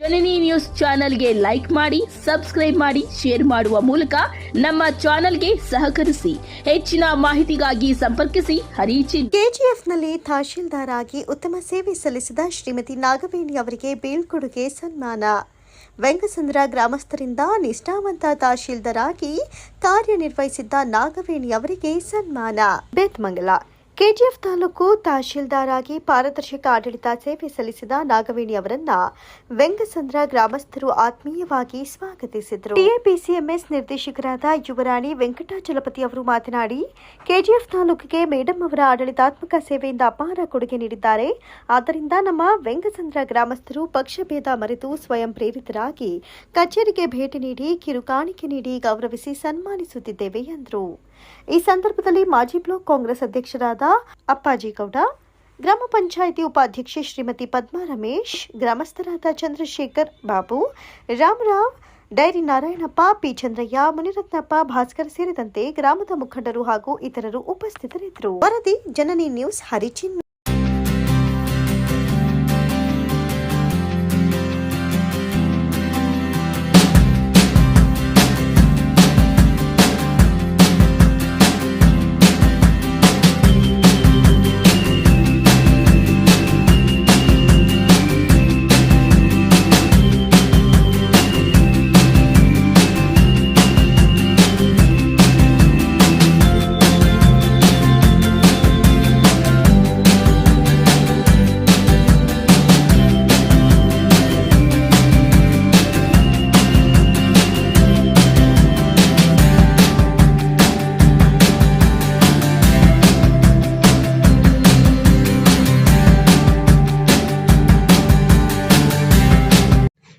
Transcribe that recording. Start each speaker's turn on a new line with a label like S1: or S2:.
S1: ಜನನಿ news ಚಾನೆಲ್ಗೆ like ಮಾಡಿ, subscribe ಮಾಡಿ, ಶೇರ್ ಮಾಡುವ ಮೂಲಕ ನಮ್ಮ ಚಾನೆಲ್ಗೆ ಸಹಕರಿಸಿ. ಹೆಚ್ಚಿನ ಮಾಹಿತಿಗಾಗಿ ಸಂಪರ್ಕಿಸಿ. ಹರಿಚಿ
S2: ಕೆಜಿಎಫ್ನಲ್ಲಿ ತಹಶೀಲ್ದಾರ್ ಆಗಿ ಉತ್ತಮ ಸೇವೆ ಸಲ್ಲಿಸಿದ ಶ್ರೀಮತಿ ನಾಗವೇಣಿ ಅವರಿಗೆ ಬೀಳ್ಕೊಡುಗೆ ಸನ್ಮಾನ. ವೆಂಗಸಂದ್ರ ಗ್ರಾಮಸ್ಥರಿಂದ ನಿಷ್ಠಾವಂತ ತಹಶೀಲ್ದಾರ್ ಆಗಿ ಕಾರ್ಯನಿರ್ವಹಿಸಿದ್ದ ನಾಗವೇಣಿ ಅವರಿಗೆ ಸನ್ಮಾನ. ಬೇತ್ಮಂಗಲ ಕೆಜಿಎಫ್ ತಾಲೂಕು ತಹಶೀಲ್ದಾರ್ ಆಗಿ ಪಾರದರ್ಶಕ ಆಡಳಿತ ಸೇವೆ ಸಲ್ಲಿಸಿದ ನಾಗವೇಣಿ ಅವರನ್ನ ವೆಂಗಸಂದ್ರ ಗ್ರಾಮಸ್ಥರು ಆತ್ಮೀಯವಾಗಿ ಸ್ವಾಗತಿಸಿದರು. ಟಿಎಪಿಸಿಎಂಎಸ್ ನಿರ್ದೇಶಕರಾದ ಯುವರಾಣಿ ವೆಂಕಟಾಚಲಪತಿ ಅವರು ಮಾತನಾಡಿ, ಕೆಜಿಎಫ್ ತಾಲೂಕಿಗೆ ಮೇಡಂ ಅವರ ಆಡಳಿತಾತ್ಮಕ ಸೇವೆಯಿಂದ ಅಪಾರ ಕೊಡುಗೆ ನೀಡಿದ್ದಾರೆ. ಆದ್ದರಿಂದ ನಮ್ಮ ವೆಂಗಸಂದ್ರ ಗ್ರಾಮಸ್ಥರು ಪಕ್ಷಭೇದ ಮರೆತು ಸ್ವಯಂ ಪ್ರೇರಿತರಾಗಿ ಕಚೇರಿಗೆ ಭೇಟಿ ನೀಡಿ ಕಿರುಕಾಣಿಕೆ ನೀಡಿ ಗೌರವಿಸಿ ಸನ್ಮಾನಿಸುತ್ತಿದ್ದೇವೆ ಎಂದರು. ಈ ಸಂದರ್ಭದಲ್ಲಿ ಮಾಜಿ ಬ್ಲಾಕ್ ಕಾಂಗ್ರೆಸ್ ಅಧ್ಯಕ್ಷರಾದ ಅಪ್ಪಾಜಿ ಗೌಡ, ಗ್ರಾಮ ಪಂಚಾಯಿತಿ ಉಪಾಧ್ಯಕ್ಷೆ ಶ್ರೀಮತಿ ಪದ್ಮಾ ರಮೇಶ್, ಗ್ರಾಮಸ್ಥರಾದ ಚಂದ್ರಶೇಖರ್ ಬಾಬು, ರಾಮರಾವ್, ಡೈರಿ ನಾರಾಯಣಪ್ಪ, ಪಿ ಚಂದ್ರಯ್ಯ, ಮುನಿರತ್ನಪ್ಪ ಭಾಸ್ಕರ್ ಸೇರಿದಂತೆ ಗ್ರಾಮದ ಮುಖಂಡರು ಹಾಗೂ ಇತರರು ಉಪಸ್ಥಿತರಿದ್ದರು. ವರದಿ, ಜನನಿ ನ್ಯೂಸ್, ಹರಿಚಿನ್.